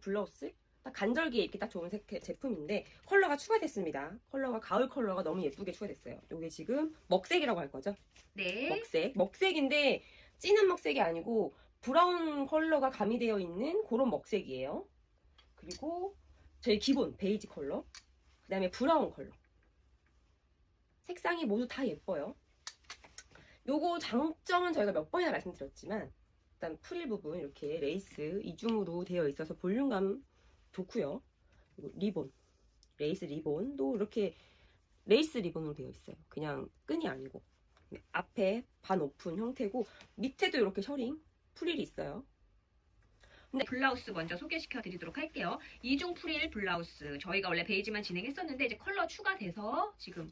블라우스 딱 간절기에 입기 딱 좋은 색, 제품인데 컬러가 추가됐습니다. 컬러가 가을 컬러가 너무 예쁘게 추가됐어요. 이게 지금 먹색이라고 할 거죠? 네. 먹색. 먹색인데 진한 먹색이 아니고 브라운 컬러가 가미되어 있는 그런 먹색이에요. 그리고 저희 기본 베이지 컬러. 그 다음에 브라운 컬러. 색상이 모두 다 예뻐요. 요거 장점은 저희가 몇 번이나 말씀드렸지만 일단 프릴 부분 이렇게 레이스 이중으로 되어 있어서 볼륨감 좋고요. 그리고 리본, 레이스 리본도 이렇게 레이스 리본으로 되어 있어요. 그냥 끈이 아니고 네, 앞에 반 오픈 형태고 밑에도 이렇게 셔링 프릴이 있어요. 블라우스 먼저 소개시켜 드리도록 할게요. 이중 프릴 블라우스. 저희가 원래 베이지만 진행했었는데 이제 컬러 추가돼서 지금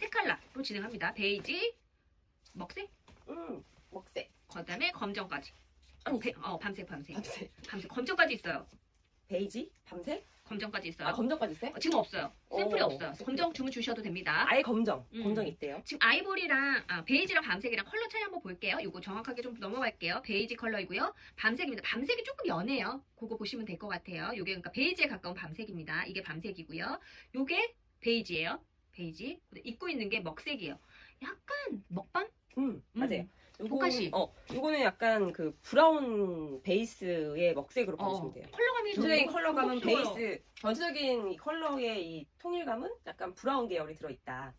세 컬러로 진행합니다. 베이지, 먹색, 음, 먹색. 그다음에 검정까지. 아니, 베- 어, 밤색, 밤색. 밤색. 밤색. 검정까지 있어요. 베이지, 밤색. 검정까지 있어요. 아 검정까지 있어요? 어, 지금 없어요. 샘플이 어, 없어요. 샘플이 검정 주문 주셔도 됩니다. 아예 검정. 음. 검정 있대요. 지금 아이보리랑 아, 베이지랑 밤색이랑 컬러 차이 한번 볼게요. 이거 정확하게 좀 넘어갈게요. 베이지 컬러이고요. 밤색입니다. 밤색이 조금 연해요. 그거 보시면 될 것 같아요. 이게 그러니까 베이지에 가까운 밤색입니다. 이게 밤색이고요. 이게 베이지예요. 베이지. 입고 있는 게 먹색이에요. 약간 먹밤? 음, 맞아요. 음. 요거는-. 어, 요거는 약간 그 브라운 베이스의 먹색으로 어, 보시면 돼요. 컬러감이 전체적인 컬러감은. 베이스, 전체적인 이 컬러의 이 통일감은 약간 브라운 계열이 들어있다.